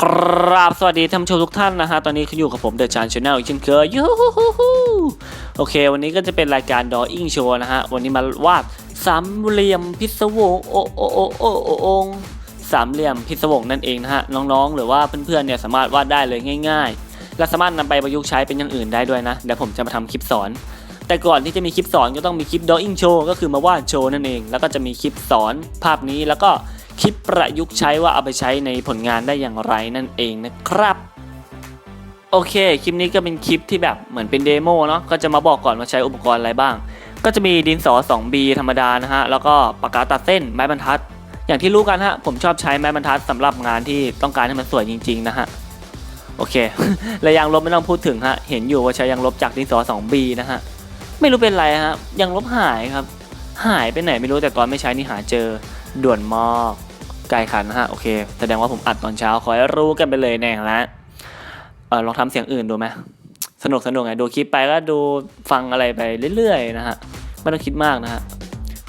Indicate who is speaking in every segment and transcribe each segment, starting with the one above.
Speaker 1: ครับสวัสดีท่านผู้ชมทุกท่านนะฮะ ตอนนี้คุณอยู่กับผมเดอะจานชาแนลอีกเช่นเคยยูฮูฮูฮูโอเค วันนี้ก็จะเป็นรายการดออิงโชว์นะฮะ วันนี้มาวาดสามเหลี่ยมพิศวงโอโอโอโอโอองสามเหลี่ยมพิศวงนั่นเองนะฮะ น้องๆ หรือว่าเพื่อนๆเนี่ยสามารถวาดได้เลยง่าย ๆ และสามารถนำไปประยุกต์ใช้เป็นอย่างอื่นได้ด้วยนะเดี๋ยวผมจะมาทำคลิปสอน แต่ก่อนที่จะมีคลิปสอนก็ต้องมีคลิป drawing show ก็คือมาวาดโชว์นั่นเอง แล้วก็จะมีคลิปสอนภาพนี้แล้วก็ คลิปประยุกต์ใช้ว่าเอาไปใช้ในผลงานได้อย่างไรนั่นเองนะครับ โอเค คลิปนี้ก็เป็นคลิปที่แบบเหมือนเป็นเดโมเนาะก็จะมาบอกก่อนว่าใช้อุปกรณ์อะไรบ้าง ก็จะมีดินสอ 2B ธรรมดานะฮะ แล้วก็ปากกาตัดเส้นไม้บรรทัด อย่างที่รู้กันฮะ ผมชอบใช้ไม้บรรทัดสำหรับงานที่ต้องการให้มันสวยจริง ๆ นะฮะโอเคและยางลบไม่ต้องพูดถึงฮะ เห็นอยู่ว่าใช้ยางลบจากดินสอ 2B นะฮะ ไม่รู้เป็นไรฮะ ยางลบหายครับ หายไปไหนไม่รู้แต่ตอนไม่ใช้นี่หาเจอ ด่วนมากไกลขันนะฮะโอเค แสดงว่าผมอัดตอนเช้า ขอให้รู้กันไปเลยแน่แล้วเออลองทำเสียงอื่นดูไหมสนุกสนุกไงดูคลิปไปก็ดูฟังอะไรไปเรื่อยๆนะฮะไม่ต้องคิดมากนะฮะ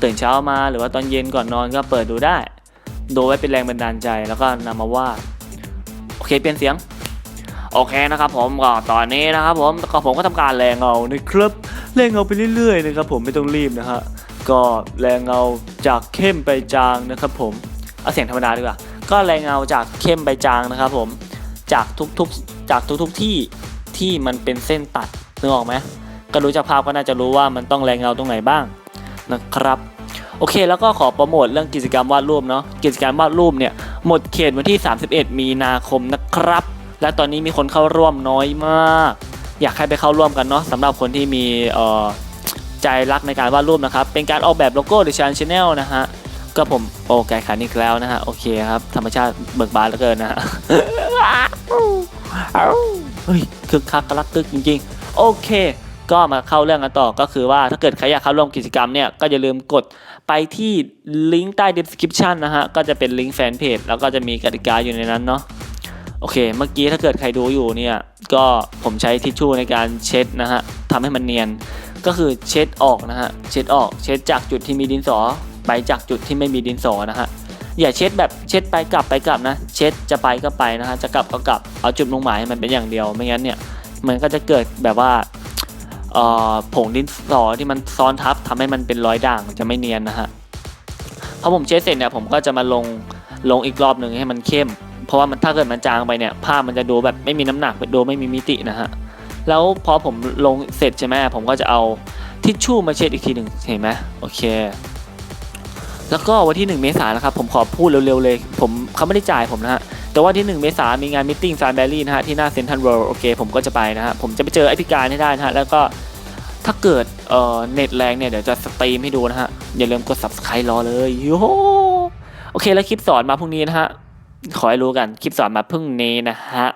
Speaker 1: ตื่นเช้ามาหรือว่าตอนเย็นก่อนนอนก็เปิดดูได้ ดูไว้เป็นแรงบันดาลใจแล้วก็นำมาวาดโอเคเปลี่ยนเสียงโอเคนะครับผมก็ตอนนี้นะครับผมก็ผมก็ทำการแรงเงานะครับแรงเงาไปเรื่อยๆนะครับผมไม่ต้องรีบนะฮะ ก็แรงเงาจากเข้มไปจางนะครับผมเอาเสียงธรรมดาดีกว่า ก็แรงเงาจากเข้มไปจางนะครับผมจากทุกๆจากทุกๆที่ที่มันเป็นเส้นตัดนึกออกไหมก็รู้จากภาพก็น่าจะรู้ว่ามันต้องแรงเงาตรงไหนบ้างนะครับโอเคแล้วก็ขอโปรโมทเรื่องกิจกรรมวาดรูปเนาะกิจกรรมวาดรูปเนี่ยหมดเขตวันที่ 31 มีนาคมนะครับ และตอนนี้มีคนเข้าร่วมน้อยมาก อยากให้ไปเข้าร่วมกันเนาะสำหรับคนที่มีเอ่อ ใจรักในการวาดรูปนะครับ เป็นการออกแบบโลโก้ดิชันชาแนลนะฮะ ก็ผมโอ้ไก่ขันอีกแล้วนะฮะ โอเคครับ ธรรมชาติเบิกบานเหลือเกินนะฮะเฮ้ยคึกคักกระลักตึกจริงๆ โอเค ก็มาเข้าเรื่องกันต่อก็คือว่าถ้าเกิดใครอยากเข้าร่วมกิจกรรมเนี่ย ก็อย่าลืมกดไปที่ลิงก์ใต้ description นะฮะ ก็จะเป็นลิงก์แฟนเพจแล้วก็จะมีกติกาอยู่ในนั้นเนาะโอเค เมื่อกี้ถ้าเกิดใครดูอยู่เนี่ย ก็ผมใช้ทิชชู่ในการเช็ดนะฮะทำให้มันเนียน ก็คือเช็ดออกนะฮะเช็ดออกเช็ดจากจุดที่มีดินสอ ไปจากจุดที่ไม่มีดินสอนะฮะอย่าเช็ดแบบเช็ดไปกลับไปกลับนะ เช็ดจะไปก็ไปนะฮะจะกลับก็กลับเอาจุดมุ่งหมายให้มันเป็นอย่างเดียวไม่งั้นเนี่ยมันก็จะเกิดแบบว่าผงดินสอที่มันซ้อนทับทำให้มันเป็นรอยด่างจะไม่เนียนนะฮะพอผมเช็ดเสร็จเนี่ยผมก็จะมาลงลงอีกรอบหนึ่งให้มันเข้ม เพราะว่ามันถ้าเกิดมันจางไปเนี่ยภามันจะดูแบบไม่มีน้ำหนักดูไม่มีมิตินะฮะ แล้วพอผมลงเสร็จใช่ไหมผมก็จะเอาทิชชู่มาเช็ดอีกทีหนึ่งเห็นไหมโอเค แล้วก็วันที่ 1 เมษายนนะครับผมขอพูดเร็วๆเลยผมเขาไม่ได้จ่ายผมนะฮะแต่ว่าที่ 1 เมษายนมีงานมิทติ้งซานแบรี่นะฮะที่หน้าเซ็นทรัลเวิลด์โอเคผมก็จะไปนะฮะผมจะไปเจอไอพิการให้ได้นะฮะแล้วก็ถ้าเกิดเอ่อเน็ตแรงเนี่ยเดี๋ยวจะสตรีมให้ดูนะฮะอย่าลืมกด subscribe รอเลยโยโอเคแล้วคลิปสอนมาพรุ่งนี้นะฮะขอให้รู้กันคลิปสอนมาเพิ่งนี้นะฮะ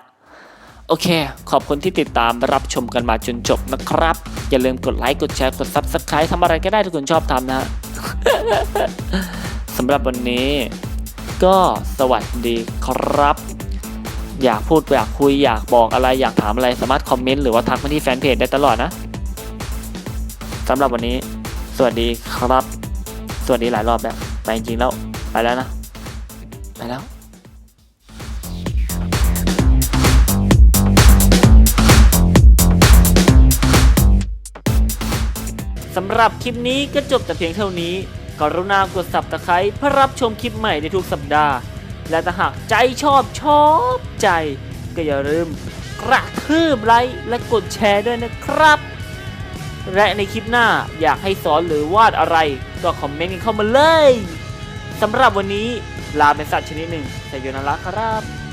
Speaker 1: โอเค ขอบคุณที่ติดตามรับชมกันมาจนจบนะครับ อย่าลืมกดไลค์ กดแชร์ กด Subscribe ทำอะไรก็ได้ที่คุณชอบทำนะฮะสำหรับวันนี้ ก็สวัสดีครับ อยากพูดอยากคุยอยากบอกอะไรอยากถามอะไรสามารถคอมเมนต์หรือว่าทักมาที่แฟนเพจได้ตลอดนะสำหรับวันนี้ สวัสดีครับ สวัสดีหลายรอบแล้วไปจริงๆแล้วไปแล้วนะ ไปแล้ว สำหรับคลิปนี้ก็จบแต่เพียงเท่านี้ กรุณากด subscribe เพื่อรับชมคลิปใหม่ในทุกสัปดาห์ และถ้าหากใจชอบชอบใจ ก็อย่าลืมกระทืบไลค์และกดแชร์ด้วยนะครับ และในคลิปหน้าอยากให้สอนหรือวาดอะไรก็คอมเมนต์กันเข้ามาเลยสำหรับวันนี้ลาเป็นสัตว์ชนิดหนึ่งแต่โยนาระครับ